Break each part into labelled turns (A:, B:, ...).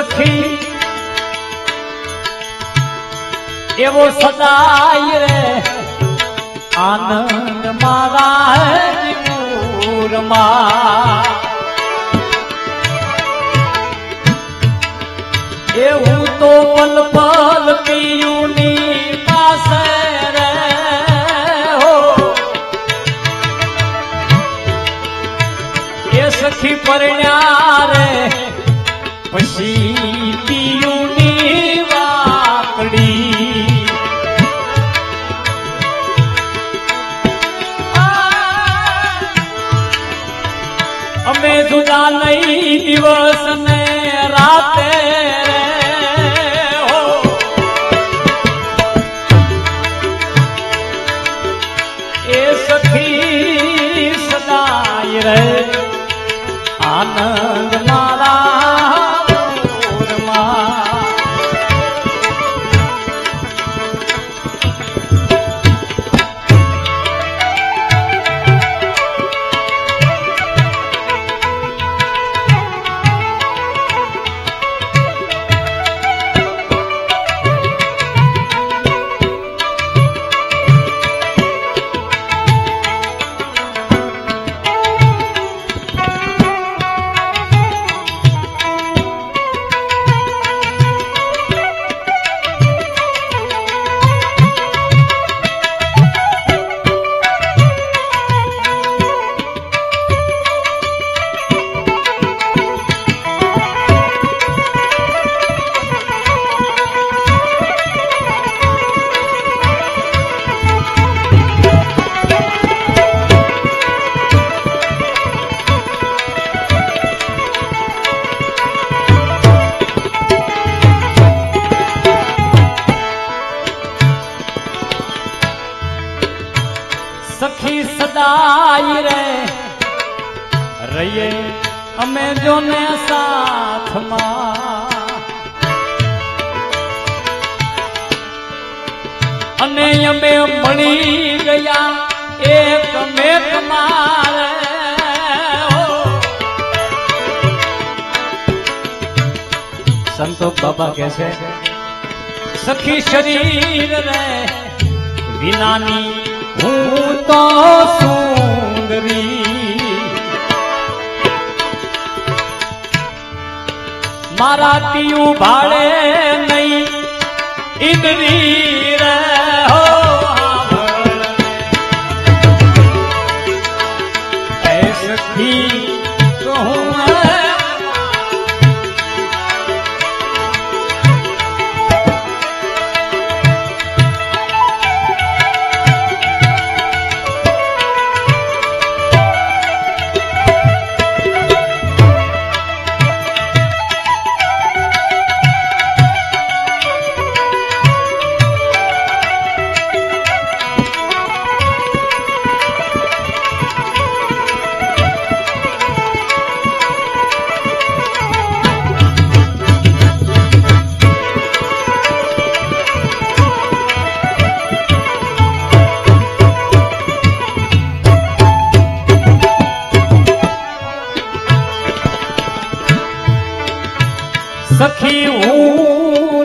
A: સખી એવો સદાય રે આનંદ મારા પૂરમાં એવું તો પલ પલ પિયુની પાસે રે હો. એ સખી પરણ્યા જુદા નહીં દિવસ ને રાતે એ સખી સદાય રે આનંદ સદાય રે. રહીએ અમે જોને સાથમાં. અને અમે મળી ગયા એક મેક મારે. સંતો બાબા કે છે, સખી શરીર રે, વિનાની હું તો સુંદરી મારા ટીયું ભાડે નહીં ઇન્દ્રી રે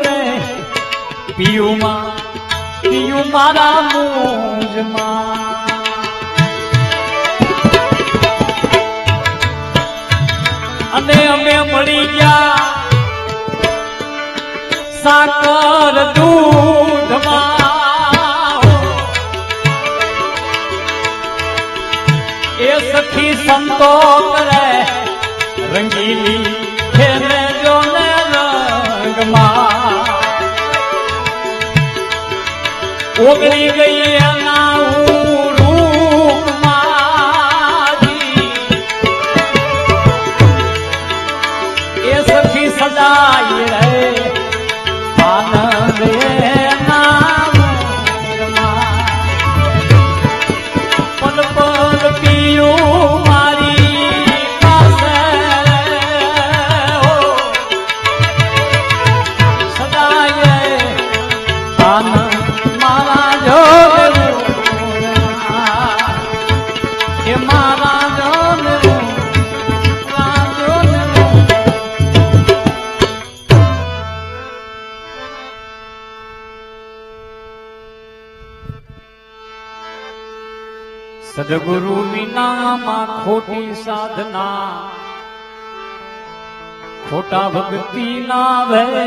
A: રે પિયુમાં પિયુ મારા મોજમાં. અને અમે મળી ગયા સાકર દૂધમાં. એ સખી સંતો કરે રંગીલી ખેલે રંગમાં ઓગળી ગઈ એના એ સખી સદાય રહે આનંદ સદગુરુ વિનામાં ખોટી સાધના. ખોટા ભક્તિ ના ભય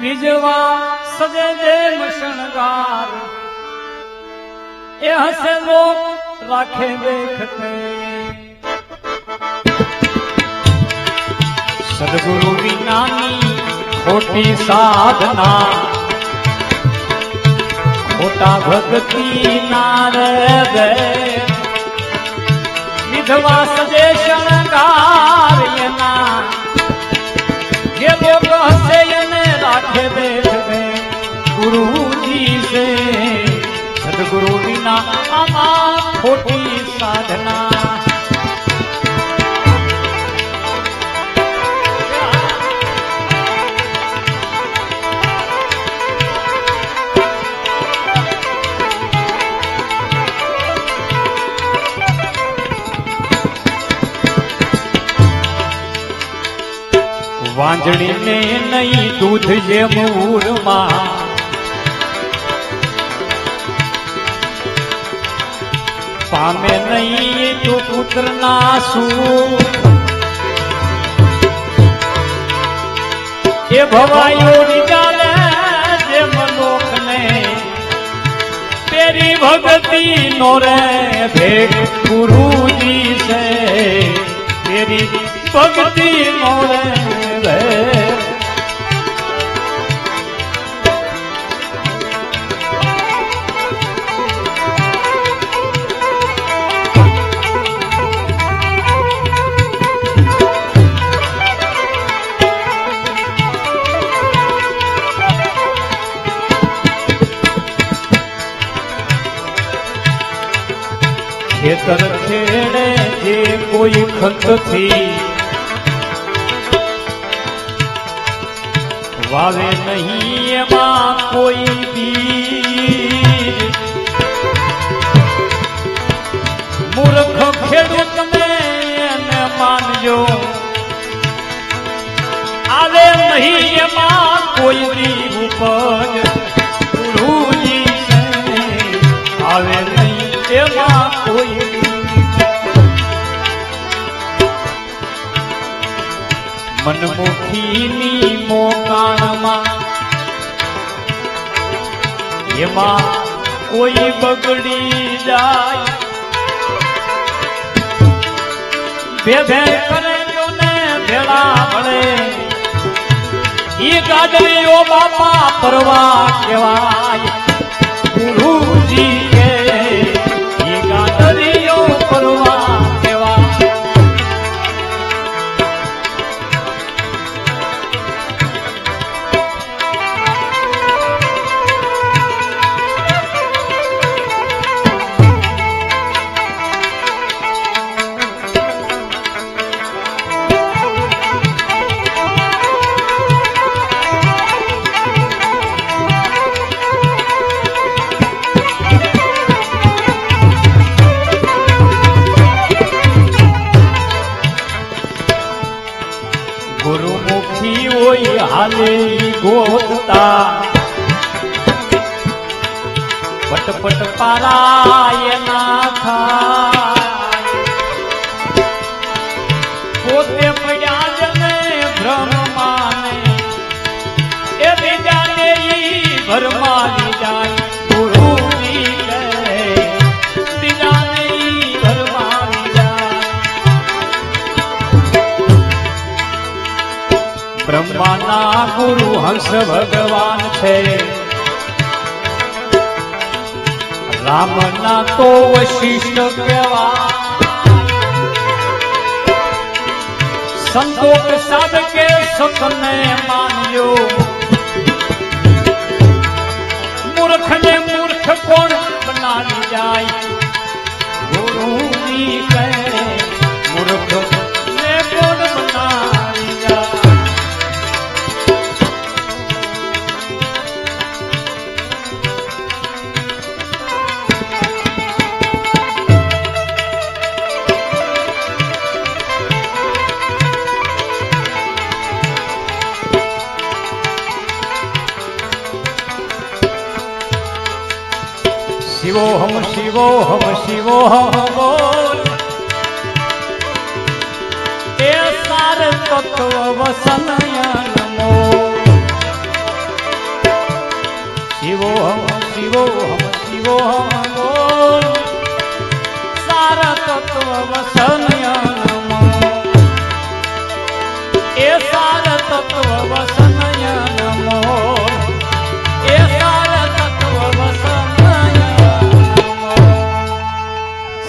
A: વિજવા સજે જેમ શણગાર એ હસે લોક રાખે દેખતે. સદગુરુ વિનાની ખોટી સાધના. ખોટા ભક્તિ ના રે વિધવા સજે શણગાર એના જે લોક હસે એને રાખે દેખવે ગુરુજી છે. સદગુરુ વિના ખોટી સાધના. વાંજણીને નહીં દૂધ જેમ ઉરમાં પામે નહીં તો પુત્ર ના એ ભવાયો ચાલે જેમ લોકને તેરી ભક્તિ નો રે ભેગ ગુરુજી છે. તેરી ભક્તિ મળે ખેતર ખેડે જે કોઈ ખતથી વાવે નહીં એમાં કોઈ બીજ મૂર્ખ ખેડૂત ને માનજો. આવે નહીં એમાં કોઈ દી ઉપજ. આવે નહીં એમાં કોઈ મનમુખીની મોકાણમાં એમાં કોઈ બગડી જાય. બે ભે ને ભેળા ભળે ઈ ગાદરીઓ બાપા પરવા કહેવાય. ગુરુજી ઈ ગોતતા પટપટ પારાયના થા પોતે પડ્યા જને ભ્રમ માને એ બીજાને ઈ બ્રહ્માના ગુરુ હંસ ભગવાન છે. રામના તો વશિષ્ઠ કહેવા સંતોષ સાધકે સતને માન્યો. મૂર્ખને મૂર્ખ કોણ બનાવી જાય? ગુરુજી કહે મૂર્ખ શિવોહમ શિવોહમ શિવોહમ બોલ. એ સાર તત્વ વસનય નમો શિવોહમ શિવોહમ શિવોહમ બોલ. સાર તત્વ વસનય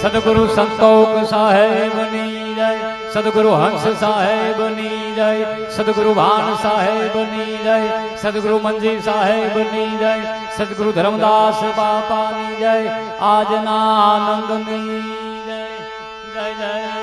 A: સદગુરુ સંતોષ સાહેબની જય સદગુરુ હંસ સાહેબની જય સદગુરુ ભાન સાહેબની જય સદગુરુ મંજી સાહેબની જય સદગુરુ ધર્મદાસ બાપાની જય આજના આનંદની જય જય જય